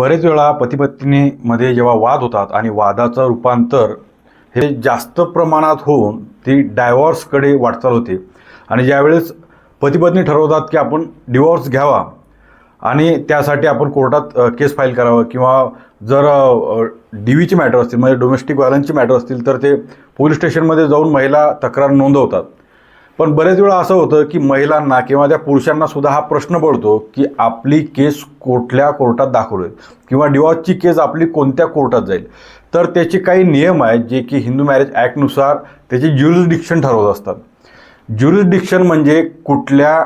बरेच वेळा पतीपत्नीमध्ये जेव्हा वाद होतात आणि वादाचं रूपांतर हे जास्त प्रमाणात होऊन ती डायव्हॉर्सकडे वाटचाल होते. आणि ज्यावेळेस पतीपत्नी ठरवतात की आपण डिवॉर्स घ्यावा आणि त्यासाठी आपण कोर्टात केस फाईल करावं किंवा जर डी व्हीची मॅटर असतील म्हणजे डोमेस्टिक व्हायलन्सची मॅटर असतील तर ते पोलीस स्टेशनमध्ये जाऊन महिला तक्रार नोंदवतात. पण बरेच वेळा असं होतं की महिलांना किंवा त्या पुरुषांना सुद्धा हा प्रश्न पडतो की आपली केस कुठल्या कोर्टात दाखवली किंवा डिवॉर्सची केस आपली कोणत्या कोर्टात जाईल? तर त्याचे काही नियम आहेत जे की हिंदू मॅरेज ॲक्टनुसार त्याचे ज्युरिस्डिक्शन ठरवत असतात. ज्युरिस्डिक्शन म्हणजे कुठल्या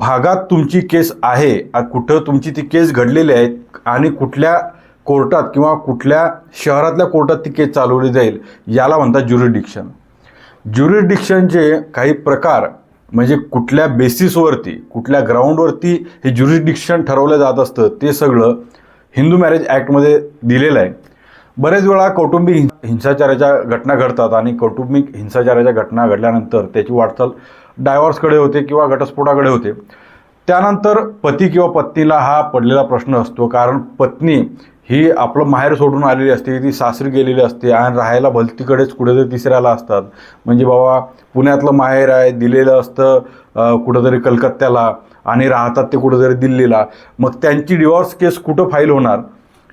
भागात तुमची केस आहे कुठं तुमची ती केस घडलेली आहे आणि कुठल्या कोर्टात किंवा कुठल्या शहरातल्या कोर्टात ती केस चालवली जाईल याला म्हणतात ज्युरिडिक्शन ज्युरिडिक्शनचे काही प्रकार म्हणजे कुठल्या बेसिसवरती कुठल्या ग्राउंडवरती हे ज्युरिडिक्शन ठरवलं जात असतं ते सगळं हिंदू मॅरेज ॲक्टमध्ये दिलेलं आहे. बरेच वेळा कौटुंबिक हिं- हिंसाचाराच्या घटना घडतात आणि कौटुंबिक हिंसाचाराच्या घटना घडल्यानंतर त्याची वाटचाल डायव्हर्सकडे होते किंवा घटस्फोटाकडे होते. त्यानंतर पती किंवा पत्नीला हा पडलेला प्रश्न असतो कारण पत्नी ही आपलं माहेर सोडून आलेली असते ती सासरी गेलेली असते आणि राहायला भलतीकडेच कुठेतरी तिसऱ्याला असतात. म्हणजे बाबा पुण्यातलं माहेर आहे दिलेलं असतं कुठंतरी कलकत्त्याला आणि राहतात ते कुठंतरी दिल्लीला. मग त्यांची डिवॉर्स केस कुठं फाईल होणार?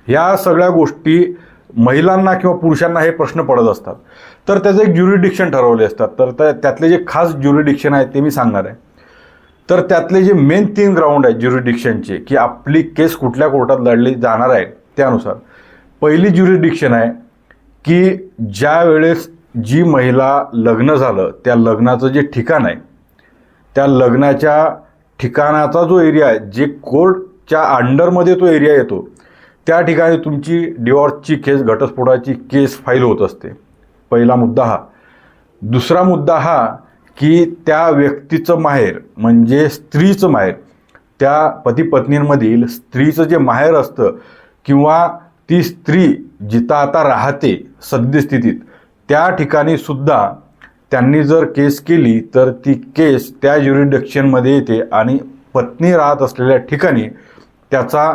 ह्या सगळ्या गोष्टी महिलांना किंवा पुरुषांना हे प्रश्न पडत असतात. तर त्याचं एक ज्युरिडिक्शन ठरवले असतात. तर त्या- त्यातले जे खास ज्युरिडिक्शन आहे ते मी सांगणार आहे. तर त्यातले जे मेन तीन ग्राउंड आहेत ज्युरिडिक्शनचे की आपली केस कुठल्या कोर्टात लढली जाणार आहे त्यानुसार. पहिली ज्युरिडिक्शन आहे की ज्या वेळेस जी महिला लग्न झालं त्या लग्नाचं जे ठिकाण आहे त्या लग्नाच्या ठिकाणाचा जो एरिया आहे जे कोर्टच्या अंडरमध्ये तो एरिया येतो त्या ठिकाणी तुमची डिवॉर्सची केस घटस्फोटाची केस फाईल होत असते. पहिला मुद्दा हा. दुसरा मुद्दा हा की त्या व्यक्तीचं माहेर म्हणजे स्त्रीचं माहेर त्या पती पत्नींमधील स्त्रीचं जे माहेर असतं किंवा ती स्त्री जिथं आता राहते सद्यस्थितीत त्या ठिकाणी सुद्धा त्यांनी जर केस केली तर ती केस त्या ज्युरिडक्शनमध्ये येते आणि पत्नी राहत असलेल्या ठिकाणी त्याचा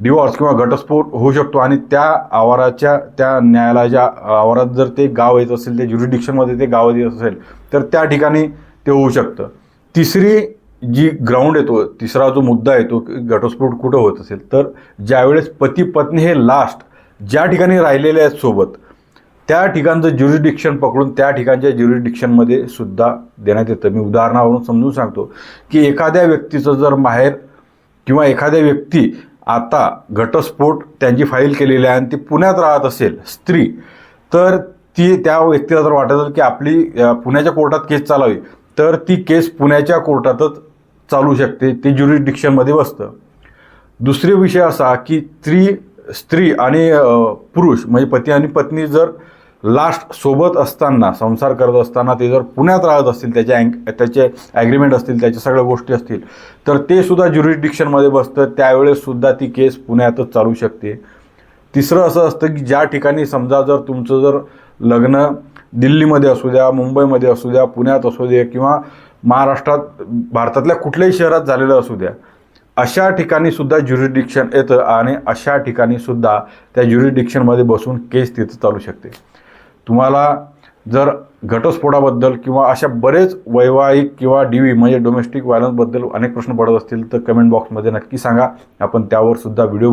डिवॉर्स किंवा घटस्फोट होऊ शकतो आणि त्या आवाराच्या त्या न्यायालयाच्या आवारात जर ते गाव येत असेल ते ज्युरिडिक्शनमध्ये ते गाव येत असेल तर त्या ठिकाणी ते होऊ शकतं. तिसरी जी ग्राउंड येतो तिसरा जो मुद्दा येतो घटस्फोट कुठं होत असेल? तर ज्यावेळेस पती पत्नी हे लास्ट ज्या ठिकाणी राहिलेले आहेत सोबत त्या ठिकाणचं ज्युरिडिक्शन पकडून त्या ठिकाणच्या ज्युरिडिक्शनमध्ये सुद्धा देण्यात येतं. मी उदाहरणावरून समजून सांगतो की एखाद्या व्यक्तीचं जर माहेर किंवा एखाद्या व्यक्ती आता घटस्फोट त्यांची फाईल केलेली आहे आणि ती पुण्यात राहत असेल स्त्री तर ती त्या व्यक्तीला जर वाटत असेल की आपली पुण्याच्या कोर्टात केस चालावी तर ती केस पुण्याच्या कोर्टातच चालू शकते ते ज्युरिडिक्शनमध्ये बसतं. दुसरे विषय असा की स्त्री स्त्री आणि पुरुष म्हणजे पती आणि पत्नी जर लास्ट सोबत असताना संसार करत असताना ते जर पुण्यात राहत असतील त्याचे अँग त्याचे ॲग्रीमेंट असतील त्याच्या सगळ्या गोष्टी असतील तर ते सुद्धा ज्युरिडिक्शनमध्ये बसतं. त्यावेळेससुद्धा ती केस पुण्यातच चालू शकते. तिसरं असं असतं की ज्या ठिकाणी समजा जर तुमचं जर लग्न दिल्लीमध्ये असू द्या मुंबईमध्ये असू द्या पुण्यात असू द्या किंवा महाराष्ट्रात भारतातल्या कुठल्याही शहरात झालेलं असू द्या अशा ठिकाणी सुद्धा ज्युरिडिक्शन येतं आणि अशा ठिकाणी सुद्धा त्या ज्युरिडिक्शनमध्ये बसून केस तिथं चालू शकते. तुम्हाला जर घटस्फोटाबद्दल किंवा अशा बरेच वैवाहिक किंवा डी व्ही म्हणजे डोमेस्टिक व्हायलन्सबद्दल अनेक प्रश्न पडत असतील तर कमेंट बॉक्समध्ये नक्की सांगा. आपण त्यावर सुद्धा व्हिडिओ